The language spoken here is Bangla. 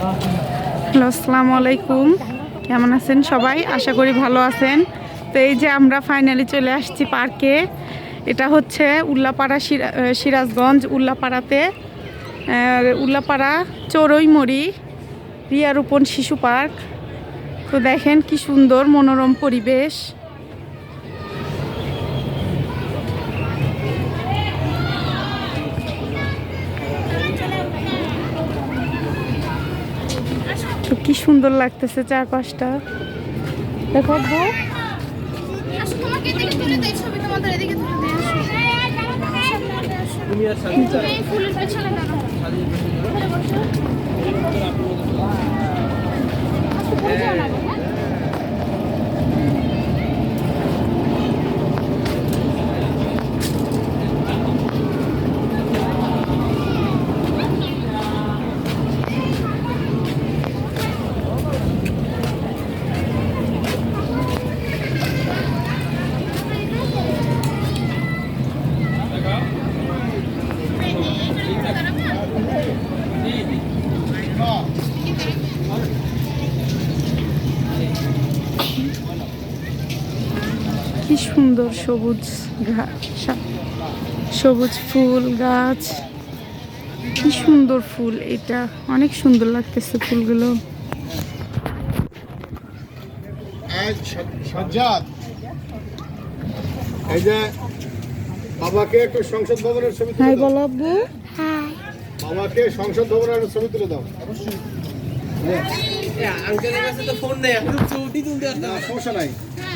হ্যালো, আসসালামু আলাইকুম। কেমন আছেন সবাই? আশা করি ভালো আছেন। তো এই যে আমরা ফাইনালি চলে আসছি পার্কে এটা হচ্ছে উল্লাপাড়া সিরা- সিরাজগঞ্জ, উল্লাপাড়াতে। উল্লাপাড়া চড়ইমড়ি রিয়ারোপণ শিশু পার্ক তো দেখেন কি সুন্দর মনোরম পরিবেশ। তো কি সুন্দর লাগতেছে চারপাশটা। দেখো আব্বু। আসো কি সুন্দর সবুজ সবুজ ফুল গাছ। কি সুন্দর ফুল এটা। অনেক সুন্দর লাগতেছে ফুলগুলো। এই স- সজ্জাদ এই যে বাবাকে একটু সংসদ ভবনের ছবি হাই বলো আব্বু। বাবাকে সংসদ ভবনের ছবি তুলে দাও। আঙ্কেলের কাছে তো ফোন নেই এখন ছবি তুলতে না সমস্যা নাই।